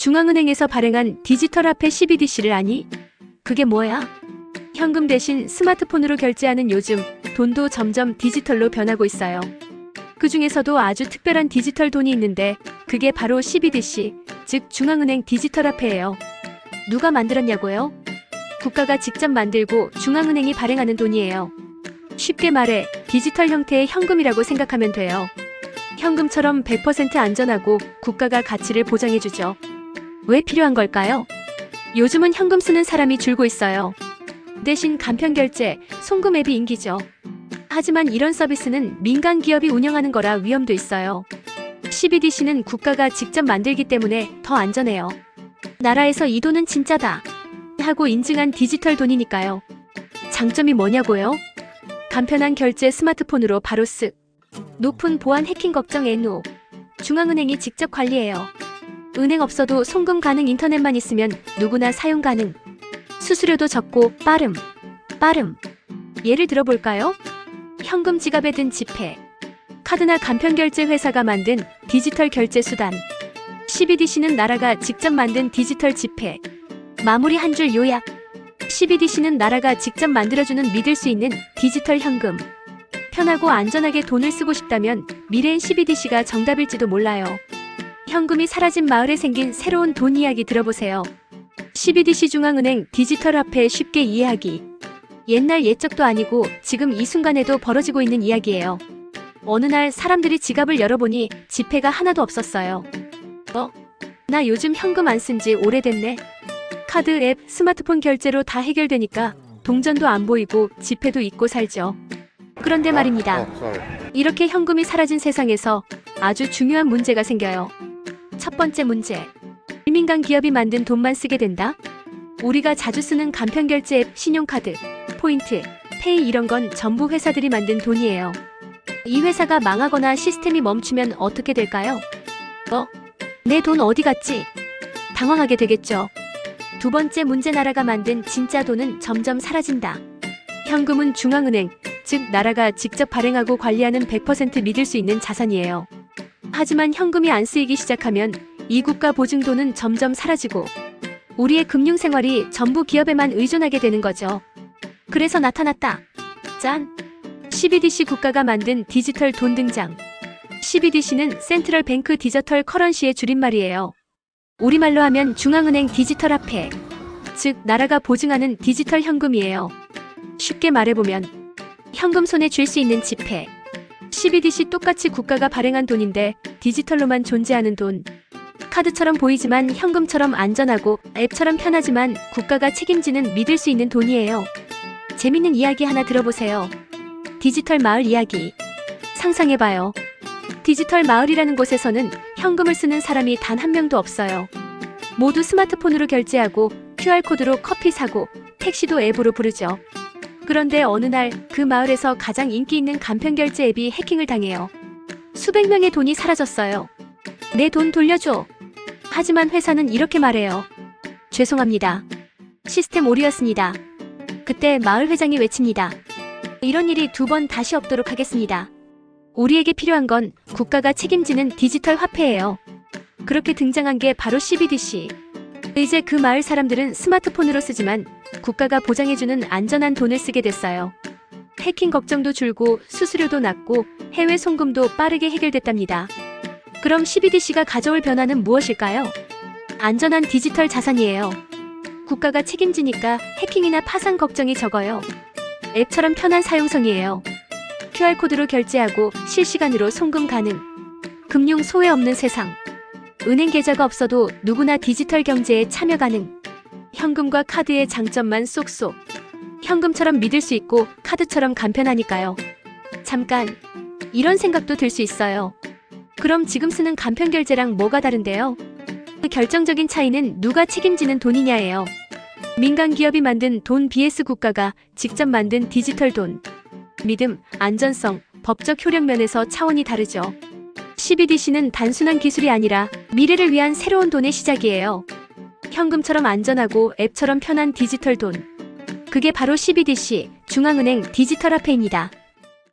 중앙은행에서 발행한 디지털 화폐 CBDC를 아니? 그게 뭐야? 현금 대신 스마트폰으로 결제하는 요즘 돈도 점점 디지털로 변하고 있어요. 그 중에서도 아주 특별한 디지털 돈이 있는데 그게 바로 CBDC, 즉 중앙은행 디지털 화폐예요. 누가 만들었냐고요? 국가가 직접 만들고 중앙은행이 발행하는 돈이에요. 쉽게 말해 디지털 형태의 현금이라고 생각하면 돼요. 현금처럼 100% 안전하고 국가가 가치를 보장해주죠. 왜 필요한 걸까요? 요즘은 현금 쓰는 사람이 줄고 있어요. 대신 간편 결제, 송금 앱이 인기죠. 하지만 이런 서비스는 민간 기업이 운영하는 거라 위험도 있어요. CBDC는 국가가 직접 만들기 때문에 더 안전해요. 나라에서 이 돈은 진짜다. 하고 인증한 디지털 돈이니까요. 장점이 뭐냐고요? 간편한 결제 스마트폰으로 바로 쓱. 높은 보안 해킹 걱정 애노. 중앙은행이 직접 관리해요. 은행 없어도 송금 가능 인터넷만 있으면 누구나 사용 가능. 수수료도 적고 빠름. 빠름. 예를 들어볼까요? 현금 지갑에 든 지폐. 카드나 간편 결제 회사가 만든 디지털 결제 수단. CBDC는 나라가 직접 만든 디지털 지폐. 마무리 한 줄 요약. CBDC는 나라가 직접 만들어주는 믿을 수 있는 디지털 현금. 편하고 안전하게 돈을 쓰고 싶다면 미래엔 CBDC가 정답일지도 몰라요. 현금이 사라진 마을에 생긴 새로운 돈 이야기 들어보세요. CBDC 중앙은행 디지털 화폐 쉽게 이해하기. 옛날 옛적도 아니고 지금 이 순간에도 벌어지고 있는 이야기예요. 어느 날 사람들이 지갑을 열어보니 지폐가 하나도 없었어요. 어? 나 요즘 현금 안 쓴 지 오래됐네. 카드 앱, 스마트폰 결제로 다 해결되니까 동전도 안 보이고 지폐도 잊고 살죠. 그런데 말입니다. 어, sorry. 이렇게 현금이 사라진 세상에서 아주 중요한 문제가 생겨요. 첫 번째 문제. 민간 기업이 만든 돈만 쓰게 된다? 우리가 자주 쓰는 간편 결제 앱, 신용카드, 포인트, 페이 이런 건 전부 회사들이 만든 돈이에요. 이 회사가 망하거나 시스템이 멈추면 어떻게 될까요? 어? 내 돈 어디 갔지? 당황하게 되겠죠. 두 번째 문제 나라가 만든 진짜 돈은 점점 사라진다. 현금은 중앙은행, 즉 나라가 직접 발행하고 관리하는 100% 믿을 수 있는 자산이에요. 하지만 현금이 안 쓰이기 시작하면 이 국가 보증돈은 점점 사라지고 우리의 금융 생활이 전부 기업에만 의존하게 되는 거죠. 그래서 나타났다. 짠! CBDC 국가가 만든 디지털 돈 등장. CBDC는 센트럴 뱅크 디지털 커런시의 줄임말이에요. 우리말로 하면 중앙은행 디지털 화폐, 즉 나라가 보증하는 디지털 현금이에요. 쉽게 말해보면 현금 손에 쥘 수 있는 지폐. CBDC 똑같이 국가가 발행한 돈인데 디지털로만 존재하는 돈. 카드처럼 보이지만 현금처럼 안전하고 앱처럼 편하지만 국가가 책임지는 믿을 수 있는 돈이에요. 재밌는 이야기 하나 들어보세요. 디지털 마을 이야기. 상상해봐요. 디지털 마을이라는 곳에서는 현금을 쓰는 사람이 단 한 명도 없어요. 모두 스마트폰으로 결제하고 QR코드로 커피 사고 택시도 앱으로 부르죠. 그런데 어느 날 그 마을에서 가장 인기 있는 간편 결제 앱이 해킹을 당해요. 수백 명의 돈이 사라졌어요. 내 돈 돌려줘. 하지만 회사는 이렇게 말해요. 죄송합니다. 시스템 오류였습니다. 그때 마을 회장이 외칩니다. 이런 일이 두 번 다시 없도록 하겠습니다. 우리에게 필요한 건 국가가 책임지는 디지털 화폐예요. 그렇게 등장한 게 바로 CBDC. 이제 그 마을 사람들은 스마트폰으로 쓰지만 국가가 보장해주는 안전한 돈을 쓰게 됐어요. 해킹 걱정도 줄고 수수료도 낮고 해외 송금도 빠르게 해결됐답니다. 그럼 CBDC가 가져올 변화는 무엇일까요? 안전한 디지털 자산이에요. 국가가 책임지니까 해킹이나 파산 걱정이 적어요. 앱처럼 편한 사용성이에요. QR코드로 결제하고 실시간으로 송금 가능. 금융 소외 없는 세상. 은행 계좌가 없어도 누구나 디지털 경제에 참여 가능. 현금과 카드의 장점만 쏙쏙. 현금처럼 믿을 수 있고 카드처럼 간편하니까요. 잠깐. 이런 생각도 들 수 있어요. 그럼 지금 쓰는 간편 결제랑 뭐가 다른데요? 그 결정적인 차이는 누가 책임지는 돈이냐예요. 민간 기업이 만든 돈 BS 국가가 직접 만든 디지털 돈. 믿음, 안전성, 법적 효력 면에서 차원이 다르죠. CBDC는 단순한 기술이 아니라 미래를 위한 새로운 돈의 시작이에요. 현금처럼 안전하고 앱처럼 편한 디지털 돈. 그게 바로 CBDC, 중앙은행 디지털 화폐입니다.